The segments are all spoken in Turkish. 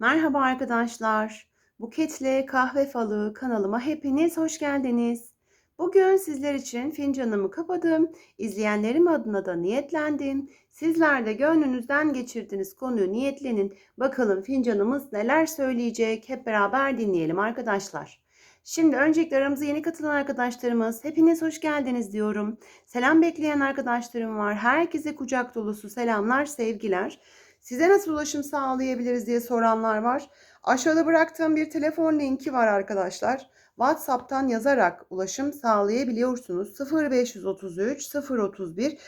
Merhaba arkadaşlar. Buketle Kahve Falı kanalıma hepiniz hoş geldiniz. Bugün sizler için fincanımı kapadım. İzleyenlerim adına da niyetlendim. Sizler de gönlünüzden geçirdiğiniz konuyu niyetlenin. Bakalım fincanımız neler söyleyecek. Hep beraber dinleyelim arkadaşlar. Şimdi öncelikle aramıza yeni katılan arkadaşlarımız hepiniz hoş geldiniz diyorum. Selam bekleyen arkadaşlarım var. Herkese kucak dolusu selamlar, sevgiler. Size nasıl ulaşım sağlayabiliriz diye soranlar var. Aşağıda bıraktığım bir telefon linki var arkadaşlar. WhatsApp'tan yazarak ulaşım sağlayabiliyorsunuz. 0533 031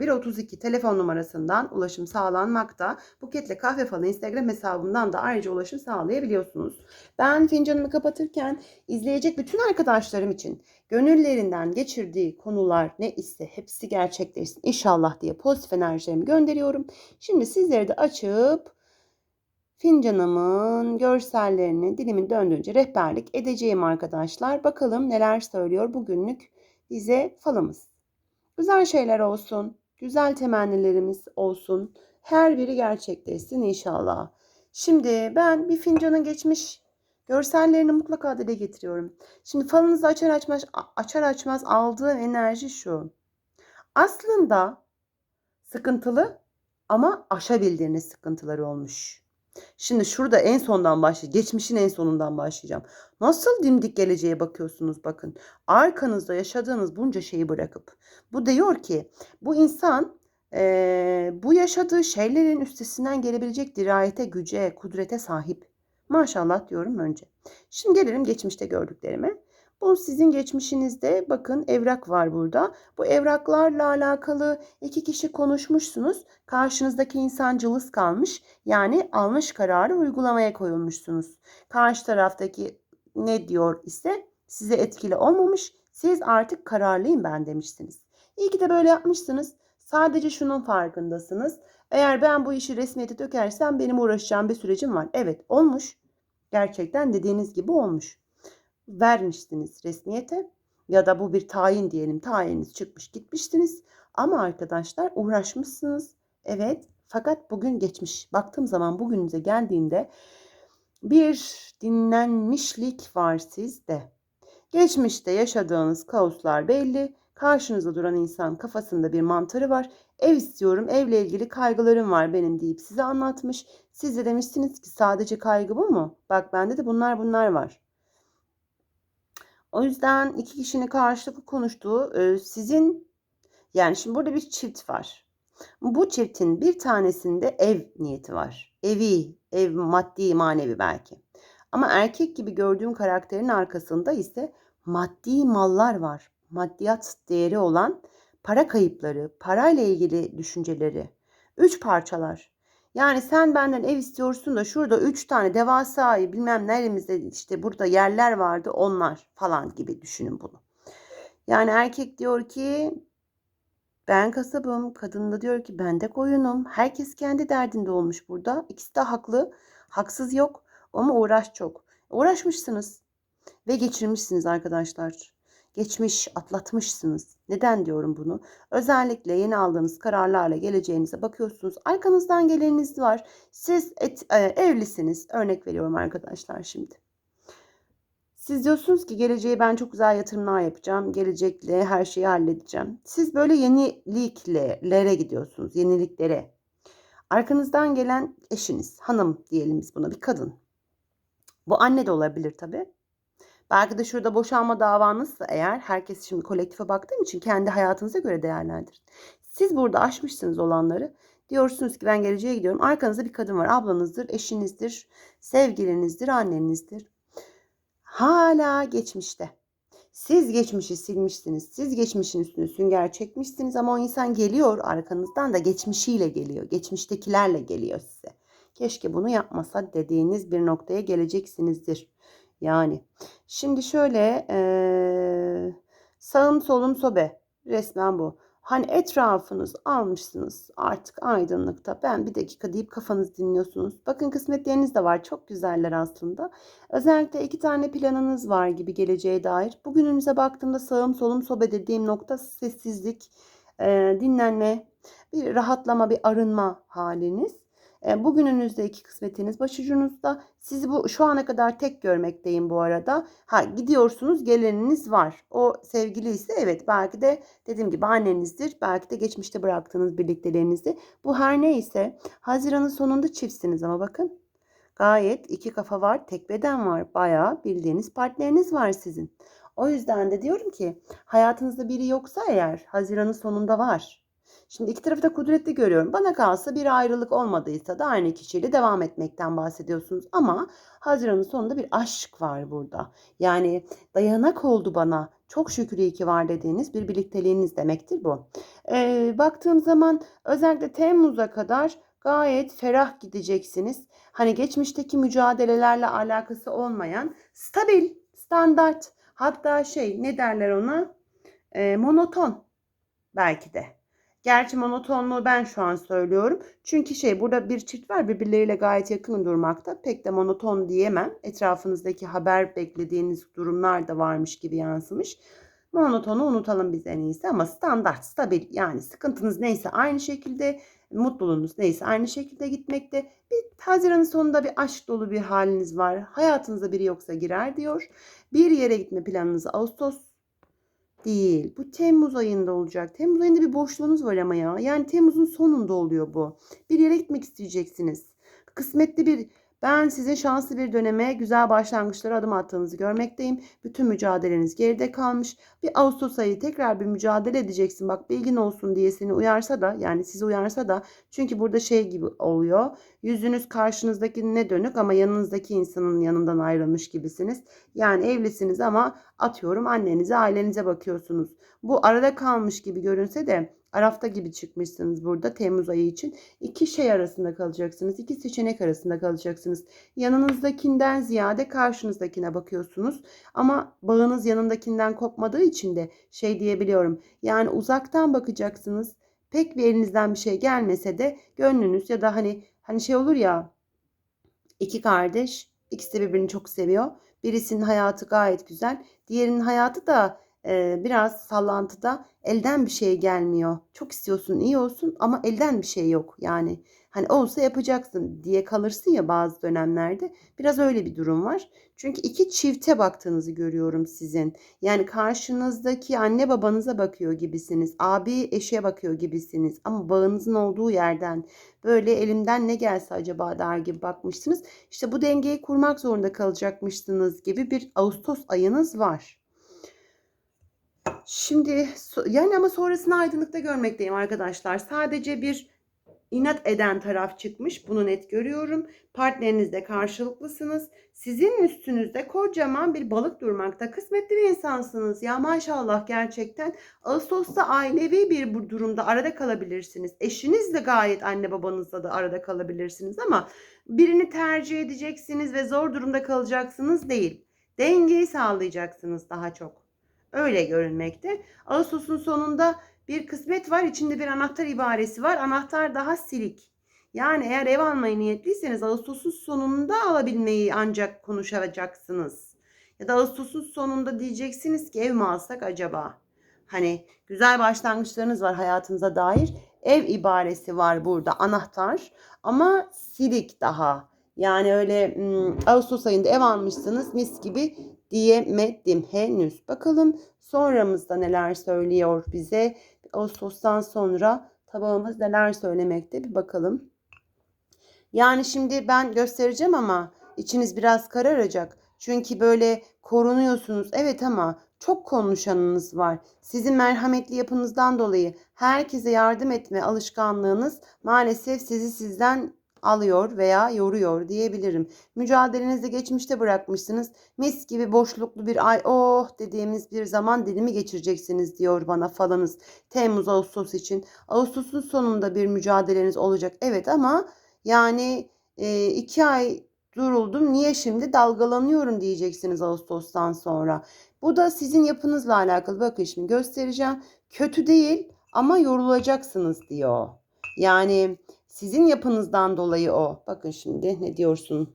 0132 telefon numarasından ulaşım sağlanmakta. Buketle Kahve Falı Instagram hesabımdan da ayrıca ulaşım sağlayabiliyorsunuz. Ben fincanımı kapatırken izleyecek bütün arkadaşlarım için gönüllerinden geçirdiği konular ne ise hepsi gerçekleşsin inşallah diye pozitif enerjilerimi gönderiyorum. Şimdi sizleri de açıp fincanımın görsellerini dilimin döndüğünce rehberlik edeceğim arkadaşlar. Bakalım neler söylüyor bugünlük bize falımız. Güzel şeyler olsun, güzel temennilerimiz olsun. Her biri gerçekleşsin inşallah. Şimdi ben bir fincanın geçmiş görsellerini mutlaka dile getiriyorum. Şimdi falınızı açar açmaz, açar açmaz aldığım enerji şu. Aslında sıkıntılı ama aşabildiğiniz sıkıntıları olmuş. Şimdi şurada en sondan başlayacağım. Geçmişin en sonundan başlayacağım. Nasıl dimdik geleceğe bakıyorsunuz bakın. Arkanızda yaşadığınız bunca şeyi bırakıp. Bu diyor ki bu insan e, bu yaşadığı şeylerin üstesinden gelebilecek dirayete, güce, kudrete sahip. Maşallah diyorum önce. Şimdi gelelim geçmişte gördüklerime. Bu sizin geçmişinizde bakın evrak var burada. Bu evraklarla alakalı iki kişi konuşmuşsunuz. Karşınızdaki insan cılız kalmış. Yani almış kararı uygulamaya koyulmuşsunuz. Karşı taraftaki ne diyor ise size etkili olmamış. Siz artık kararlıyım ben demişsiniz. İyi ki de böyle yapmışsınız. Sadece şunun farkındasınız. Eğer ben bu işi resmiyete dökersem benim uğraşacağım bir sürecim var. Evet olmuş. Gerçekten dediğiniz gibi olmuş vermiştiniz resmiyete ya da bu bir tayin diyelim tayininiz çıkmış gitmiştiniz ama arkadaşlar uğraşmışsınız. Evet fakat bugün geçmiş. Baktığım zaman bugünüze geldiğinde bir dinlenmişlik var sizde. Geçmişte yaşadığınız kaoslar belli karşınızda duran insan kafasında bir mantarı var. Ev istiyorum evle ilgili kaygılarım var benim deyip size anlatmış. Siz de demişsiniz ki sadece kaygı bu mu? Bak bende de bunlar bunlar var o yüzden iki kişinin karşılıklı konuştuğu e, sizin yani şimdi burada bir çift var. Bu çiftin bir tanesinde ev niyeti var. Evi, ev maddi manevi belki. Ama erkek gibi gördüğüm karakterin arkasında ise maddi mallar var. Maddiyat değeri olan para kayıpları, parayla ilgili düşünceleri. Üç parçalar. Yani sen benden ev istiyorsun da şurada üç tane devasa bilmem nereimizde işte burada yerler vardı onlar falan gibi düşünün bunu. Yani erkek diyor ki ben kasabım, kadın da diyor ki ben de koyunum. Herkes kendi derdinde olmuş burada. İkisi de haklı. Haksız yok ama uğraş çok. Uğraşmışsınız ve geçirmişsiniz arkadaşlar geçmiş, atlatmışsınız. Neden diyorum bunu? Özellikle yeni aldığınız kararlarla geleceğinize bakıyorsunuz. Arkanızdan geleniniz var. Siz et, e, evlisiniz. Örnek veriyorum arkadaşlar şimdi. Siz diyorsunuz ki geleceğe ben çok güzel yatırımlar yapacağım. Gelecekle her şeyi halledeceğim. Siz böyle yeniliklere gidiyorsunuz. Yeniliklere. Arkanızdan gelen eşiniz, hanım diyelim biz buna bir kadın. Bu anne de olabilir tabii. Belki de şurada boşanma davanızsa eğer herkes şimdi kolektife baktığım için kendi hayatınıza göre değerlendirin. Siz burada aşmışsınız olanları. Diyorsunuz ki ben geleceğe gidiyorum. Arkanızda bir kadın var. Ablanızdır, eşinizdir, sevgilinizdir, annenizdir. Hala geçmişte. Siz geçmişi silmişsiniz. Siz geçmişin üstüne sünger çekmişsiniz ama o insan geliyor arkanızdan da geçmişiyle geliyor. Geçmiştekilerle geliyor size. Keşke bunu yapmasa dediğiniz bir noktaya geleceksinizdir. Yani şimdi şöyle ee, sağım solum sobe resmen bu. Hani etrafınız almışsınız artık aydınlıkta. Ben bir dakika deyip kafanız dinliyorsunuz. Bakın kısmetleriniz de var. Çok güzeller aslında. Özellikle iki tane planınız var gibi geleceğe dair. Bugününüze baktığımda sağım solum sobe dediğim nokta sessizlik, e, dinlenme, bir rahatlama, bir arınma haliniz. E, bugününüzdeki kısmetiniz başucunuzda. Sizi bu şu ana kadar tek görmekteyim bu arada. Ha gidiyorsunuz geleniniz var. O sevgili ise evet belki de dediğim gibi annenizdir. Belki de geçmişte bıraktığınız birlikteliğinizdi. Bu her neyse Haziran'ın sonunda çiftsiniz ama bakın. Gayet iki kafa var, tek beden var. Bayağı bildiğiniz partneriniz var sizin. O yüzden de diyorum ki hayatınızda biri yoksa eğer Haziran'ın sonunda var. Şimdi iki tarafı da kudretli görüyorum. Bana kalsa bir ayrılık olmadıysa da aynı kişiyle devam etmekten bahsediyorsunuz. Ama Haziran'ın sonunda bir aşk var burada. Yani dayanak oldu bana. Çok şükür iyi ki var dediğiniz bir birlikteliğiniz demektir bu. Ee, baktığım zaman özellikle Temmuz'a kadar gayet ferah gideceksiniz. Hani geçmişteki mücadelelerle alakası olmayan stabil, standart hatta şey ne derler ona Ee, monoton belki de. Gerçi monotonluğu ben şu an söylüyorum. Çünkü şey burada bir çift var birbirleriyle gayet yakın durmakta. Pek de monoton diyemem. Etrafınızdaki haber beklediğiniz durumlar da varmış gibi yansımış. Monotonu unutalım biz en iyisi ama standart, stabil yani sıkıntınız neyse aynı şekilde, mutluluğunuz neyse aynı şekilde gitmekte. Bir Haziran'ın sonunda bir aşk dolu bir haliniz var. Hayatınıza biri yoksa girer diyor. Bir yere gitme planınız Ağustos değil. Bu Temmuz ayında olacak. Temmuz ayında bir boşluğunuz var ama ya. Yani Temmuz'un sonunda oluyor bu. Bir yere gitmek isteyeceksiniz. Kısmetli bir ben sizin şanslı bir döneme güzel başlangıçlara adım attığınızı görmekteyim. Bütün mücadeleniz geride kalmış. Bir Ağustos ayı tekrar bir mücadele edeceksin. Bak bilgin olsun diye seni uyarsa da yani sizi uyarsa da çünkü burada şey gibi oluyor. Yüzünüz karşınızdakine dönük ama yanınızdaki insanın yanından ayrılmış gibisiniz. Yani evlisiniz ama atıyorum annenize ailenize bakıyorsunuz. Bu arada kalmış gibi görünse de Arafta gibi çıkmışsınız burada Temmuz ayı için. İki şey arasında kalacaksınız. iki seçenek arasında kalacaksınız. Yanınızdakinden ziyade karşınızdakine bakıyorsunuz. Ama bağınız yanındakinden kopmadığı için de şey diyebiliyorum. Yani uzaktan bakacaksınız. Pek bir elinizden bir şey gelmese de gönlünüz ya da hani hani şey olur ya iki kardeş ikisi de birbirini çok seviyor. Birisinin hayatı gayet güzel. Diğerinin hayatı da e, biraz sallantıda elden bir şey gelmiyor. Çok istiyorsun iyi olsun ama elden bir şey yok. Yani hani olsa yapacaksın diye kalırsın ya bazı dönemlerde. Biraz öyle bir durum var. Çünkü iki çifte baktığınızı görüyorum sizin. Yani karşınızdaki anne babanıza bakıyor gibisiniz. Abi eşe bakıyor gibisiniz. Ama bağınızın olduğu yerden böyle elimden ne gelse acaba der gibi bakmışsınız. İşte bu dengeyi kurmak zorunda kalacakmışsınız gibi bir Ağustos ayınız var. Şimdi yani ama sonrasını aydınlıkta görmekteyim arkadaşlar. Sadece bir inat eden taraf çıkmış. Bunu net görüyorum. Partnerinizde karşılıklısınız. Sizin üstünüzde kocaman bir balık durmakta. Kısmetli bir insansınız ya maşallah gerçekten. Ağustos'ta ailevi bir bu durumda arada kalabilirsiniz. Eşiniz de gayet anne babanızla da arada kalabilirsiniz ama birini tercih edeceksiniz ve zor durumda kalacaksınız değil. Dengeyi sağlayacaksınız daha çok. Öyle görünmekte. Ağustos'un sonunda bir kısmet var. İçinde bir anahtar ibaresi var. Anahtar daha silik. Yani eğer ev almayı niyetliyseniz Ağustos'un sonunda alabilmeyi ancak konuşacaksınız. Ya da Ağustos'un sonunda diyeceksiniz ki ev mi alsak acaba? Hani güzel başlangıçlarınız var hayatınıza dair. Ev ibaresi var burada anahtar ama silik daha. Yani öyle Ağustos ayında ev almışsınız mis gibi diyemedim henüz. Bakalım sonramızda neler söylüyor bize. Ağustos'tan sonra tabağımız neler söylemekte bir bakalım. Yani şimdi ben göstereceğim ama içiniz biraz kararacak. Çünkü böyle korunuyorsunuz. Evet ama çok konuşanınız var. Sizin merhametli yapınızdan dolayı herkese yardım etme alışkanlığınız maalesef sizi sizden alıyor veya yoruyor diyebilirim. Mücadelenizde geçmişte bırakmışsınız. Mis gibi boşluklu bir ay oh dediğimiz bir zaman dilimi geçireceksiniz diyor bana falanız. Temmuz Ağustos için. Ağustos'un sonunda bir mücadeleniz olacak. Evet ama yani e, iki ay duruldum. Niye şimdi dalgalanıyorum diyeceksiniz Ağustos'tan sonra. Bu da sizin yapınızla alakalı. Bakın şimdi göstereceğim. Kötü değil ama yorulacaksınız diyor. Yani sizin yapınızdan dolayı o. Bakın şimdi ne diyorsun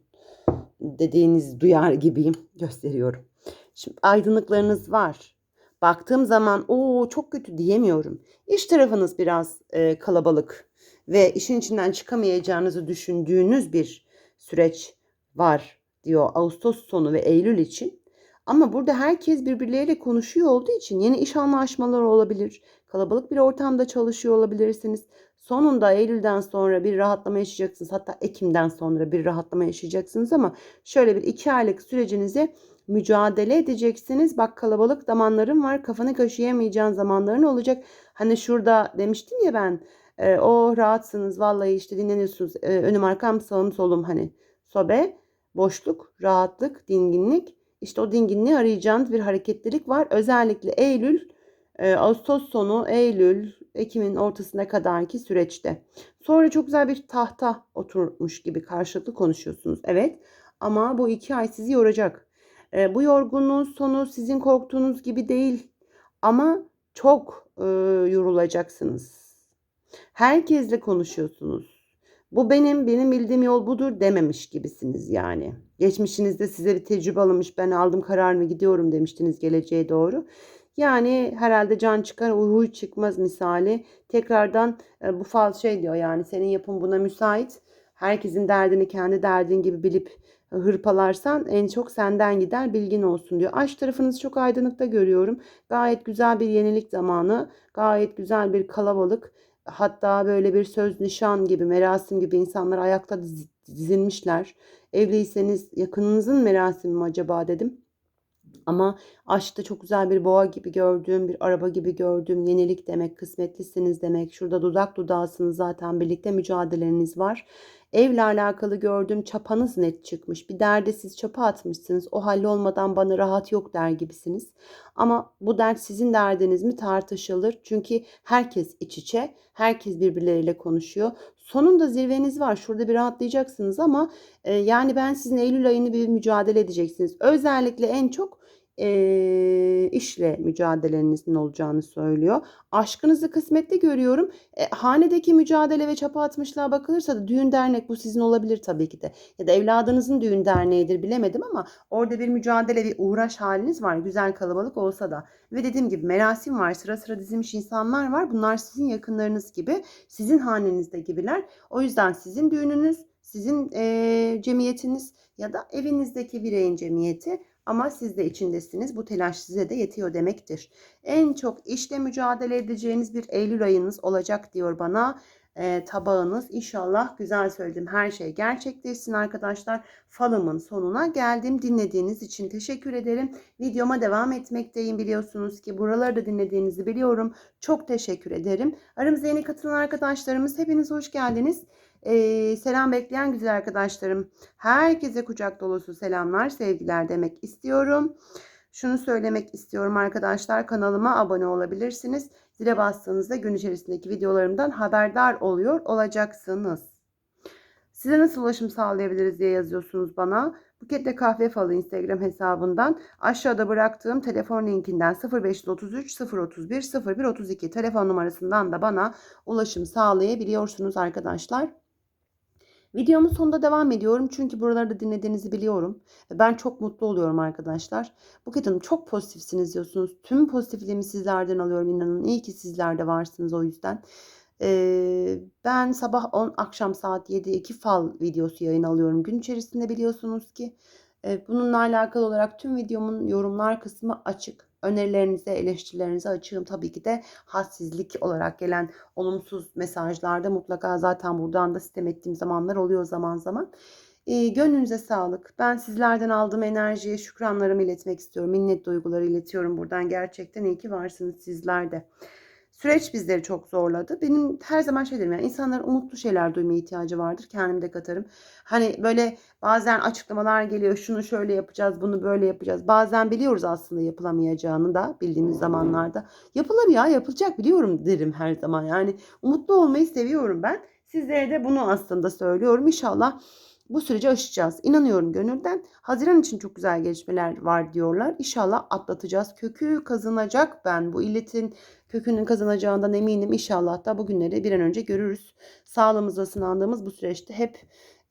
dediğiniz duyar gibiyim. Gösteriyorum. Şimdi aydınlıklarınız var. Baktığım zaman o çok kötü diyemiyorum. İş tarafınız biraz e, kalabalık ve işin içinden çıkamayacağınızı düşündüğünüz bir süreç var diyor Ağustos sonu ve Eylül için. Ama burada herkes birbirleriyle konuşuyor olduğu için yeni iş anlaşmaları olabilir. Kalabalık bir ortamda çalışıyor olabilirsiniz. Sonunda Eylül'den sonra bir rahatlama yaşayacaksınız. Hatta Ekim'den sonra bir rahatlama yaşayacaksınız ama şöyle bir iki aylık sürecinize mücadele edeceksiniz. Bak kalabalık zamanların var. Kafanı kaşıyamayacağın zamanların olacak. Hani şurada demiştim ya ben e, o rahatsınız vallahi işte dinleniyorsunuz. E, önüm arkam sağım solum hani sobe, boşluk, rahatlık, dinginlik. İşte o dinginliği arayacağınız bir hareketlilik var. Özellikle Eylül, e, Ağustos sonu, Eylül, Ekim'in ortasına kadarki süreçte. Sonra çok güzel bir tahta oturmuş gibi karşılıklı konuşuyorsunuz. Evet ama bu iki ay sizi yoracak. E, bu yorgunluğun sonu sizin korktuğunuz gibi değil ama çok e, yorulacaksınız. Herkesle konuşuyorsunuz. Bu benim, benim bildiğim yol budur dememiş gibisiniz yani. Geçmişinizde size bir tecrübe alınmış ben aldım kararımı gidiyorum demiştiniz geleceğe doğru. Yani herhalde can çıkar huy çıkmaz misali. Tekrardan e, bu fal şey diyor yani senin yapın buna müsait. Herkesin derdini kendi derdin gibi bilip hırpalarsan en çok senden gider bilgin olsun diyor. Aşk tarafınızı çok aydınlıkta görüyorum. Gayet güzel bir yenilik zamanı. Gayet güzel bir kalabalık. Hatta böyle bir söz nişan gibi merasim gibi insanlar ayakta dizilmişler. Evliyseniz yakınınızın merasimi mi acaba dedim. Ama aşkta çok güzel bir boğa gibi gördüğüm, bir araba gibi gördüğüm, yenilik demek, kısmetlisiniz demek. Şurada dudak dudağısınız zaten birlikte mücadeleniz var. Evle alakalı gördüğüm çapanız net çıkmış. Bir derde siz çapa atmışsınız. O olmadan bana rahat yok der gibisiniz. Ama bu dert sizin derdiniz mi tartışılır. Çünkü herkes iç içe, herkes birbirleriyle konuşuyor. Sonunda zirveniz var. Şurada bir rahatlayacaksınız ama e, yani ben sizin Eylül ayını bir mücadele edeceksiniz. Özellikle en çok e, işle mücadelenizin olacağını söylüyor. Aşkınızı kısmette görüyorum. E, hanedeki mücadele ve çapa atmışlığa bakılırsa da düğün dernek bu sizin olabilir tabii ki de. Ya da evladınızın düğün derneğidir bilemedim ama orada bir mücadele bir uğraş haliniz var. Güzel kalabalık olsa da. Ve dediğim gibi merasim var. Sıra sıra dizilmiş insanlar var. Bunlar sizin yakınlarınız gibi. Sizin hanenizde gibiler. O yüzden sizin düğününüz, sizin e, cemiyetiniz ya da evinizdeki bireyin cemiyeti ama siz de içindesiniz. Bu telaş size de yetiyor demektir. En çok işle mücadele edeceğiniz bir Eylül ayınız olacak diyor bana. E, tabağınız inşallah güzel söyledim her şey gerçekleşsin arkadaşlar. Falımın sonuna geldim. Dinlediğiniz için teşekkür ederim. Videoma devam etmekteyim biliyorsunuz ki buraları da dinlediğinizi biliyorum. Çok teşekkür ederim. Aramıza yeni katılan arkadaşlarımız hepiniz hoş geldiniz. Ee, selam bekleyen güzel arkadaşlarım. Herkese kucak dolusu selamlar, sevgiler demek istiyorum. Şunu söylemek istiyorum arkadaşlar. Kanalıma abone olabilirsiniz. Zile bastığınızda gün içerisindeki videolarımdan haberdar oluyor olacaksınız. Size nasıl ulaşım sağlayabiliriz diye yazıyorsunuz bana. Buketle Kahve Falı Instagram hesabından aşağıda bıraktığım telefon linkinden 0533 031 0132 telefon numarasından da bana ulaşım sağlayabiliyorsunuz arkadaşlar. Videomun sonunda devam ediyorum çünkü buralarda dinlediğinizi biliyorum. Ben çok mutlu oluyorum arkadaşlar. Buket Hanım çok pozitifsiniz diyorsunuz. Tüm pozitifliğimi sizlerden alıyorum inanın. İyi ki sizler de varsınız o yüzden. Ee, ben sabah 10 akşam saat 7 iki fal videosu yayın alıyorum. Gün içerisinde biliyorsunuz ki. Bununla alakalı olarak tüm videomun yorumlar kısmı açık önerilerinize, eleştirilerinize açığım. Tabii ki de hassizlik olarak gelen olumsuz mesajlarda mutlaka zaten buradan da sistem ettiğim zamanlar oluyor zaman zaman. E, gönlünüze sağlık. Ben sizlerden aldığım enerjiye şükranlarımı iletmek istiyorum. Minnet duyguları iletiyorum buradan. Gerçekten iyi ki varsınız sizler de. Süreç bizleri çok zorladı. Benim her zaman şey derim yani insanların umutlu şeyler duymaya ihtiyacı vardır. Kendim de katarım. Hani böyle bazen açıklamalar geliyor. Şunu şöyle yapacağız, bunu böyle yapacağız. Bazen biliyoruz aslında yapılamayacağını da bildiğimiz zamanlarda. Yapılır ya, yapılacak biliyorum derim her zaman. Yani umutlu olmayı seviyorum ben. Sizlere de bunu aslında söylüyorum. İnşallah bu süreci aşacağız. İnanıyorum gönülden. Haziran için çok güzel gelişmeler var diyorlar. İnşallah atlatacağız. Kökü kazanacak ben. Bu illetin kökünün kazanacağından eminim. İnşallah da bugünleri bir an önce görürüz. Sağlığımızla sınandığımız bu süreçte hep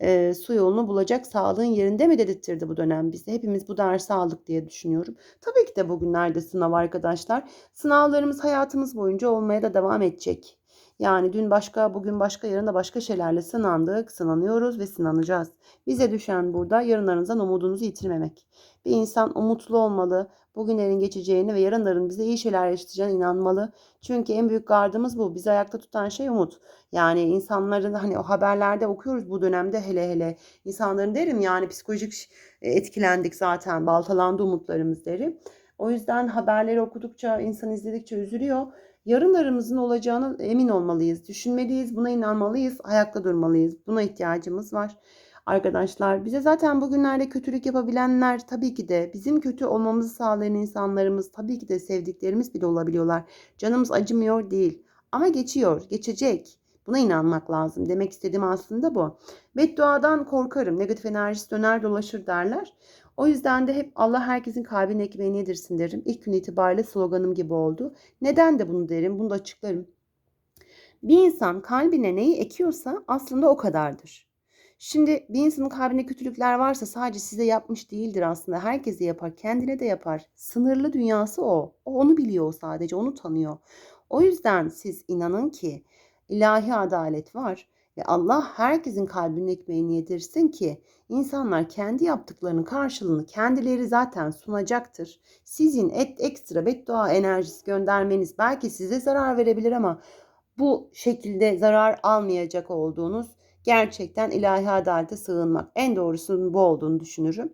e, su yolunu bulacak sağlığın yerinde mi dedirtirdi bu dönem bize. Hepimiz bu ders sağlık diye düşünüyorum. Tabii ki de bugünlerde sınav arkadaşlar. Sınavlarımız hayatımız boyunca olmaya da devam edecek. Yani dün başka, bugün başka, yarın da başka şeylerle sınandık, sınanıyoruz ve sınanacağız. Bize düşen burada yarınlarınızdan umudunuzu yitirmemek. Bir insan umutlu olmalı, bugünlerin geçeceğini ve yarınların bize iyi şeyler yaşatacağına inanmalı. Çünkü en büyük gardımız bu. Bizi ayakta tutan şey umut. Yani insanların hani o haberlerde okuyoruz bu dönemde hele hele. İnsanların derim yani psikolojik e, etkilendik zaten, baltalandı umutlarımız derim. O yüzden haberleri okudukça, insan izledikçe üzülüyor. Yarınlarımızın olacağına emin olmalıyız, düşünmeliyiz, buna inanmalıyız, ayakta durmalıyız. Buna ihtiyacımız var. Arkadaşlar bize zaten bugünlerde kötülük yapabilenler tabii ki de bizim kötü olmamızı sağlayan insanlarımız tabii ki de sevdiklerimiz bile olabiliyorlar. Canımız acımıyor değil ama geçiyor, geçecek. Buna inanmak lazım. Demek istediğim aslında bu. Bedduadan korkarım. Negatif enerjisi döner dolaşır derler. O yüzden de hep Allah herkesin kalbine ekmeğini yedirsin derim. İlk gün itibariyle sloganım gibi oldu. Neden de bunu derim, bunu da açıklarım. Bir insan kalbine neyi ekiyorsa aslında o kadardır. Şimdi bir insanın kalbinde kötülükler varsa sadece size yapmış değildir aslında. Herkese yapar, kendine de yapar. Sınırlı dünyası o. O onu biliyor sadece, onu tanıyor. O yüzden siz inanın ki ilahi adalet var ve Allah herkesin kalbinin ekmeğini yedirsin ki insanlar kendi yaptıklarının karşılığını kendileri zaten sunacaktır. Sizin et ekstra beddua enerjisi göndermeniz belki size zarar verebilir ama bu şekilde zarar almayacak olduğunuz gerçekten ilahi adalete sığınmak. En doğrusunun bu olduğunu düşünürüm.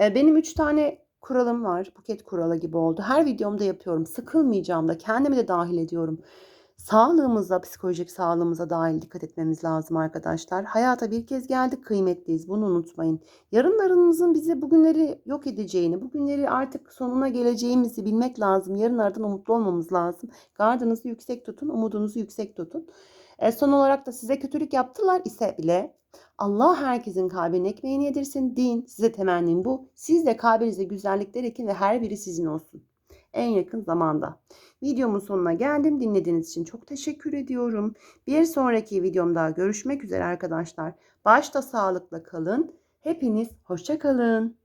Ee, benim üç tane kuralım var. Buket kuralı gibi oldu. Her videomda yapıyorum. Sıkılmayacağım da kendimi de dahil ediyorum. Sağlığımıza, psikolojik sağlığımıza dahil dikkat etmemiz lazım arkadaşlar. Hayata bir kez geldik, kıymetliyiz. Bunu unutmayın. Yarınlarımızın bizi bugünleri yok edeceğini, bugünleri artık sonuna geleceğimizi bilmek lazım. Yarınlardan umutlu olmamız lazım. Gardınızı yüksek tutun, umudunuzu yüksek tutun. E, son olarak da size kötülük yaptılar ise bile Allah herkesin kalbinin ekmeğini yedirsin. Din size temennim bu. Siz de kalbinize güzellikler ekin ve her biri sizin olsun. En yakın zamanda. Videomun sonuna geldim. Dinlediğiniz için çok teşekkür ediyorum. Bir sonraki videomda görüşmek üzere arkadaşlar. Başta sağlıkla kalın. Hepiniz hoşça kalın.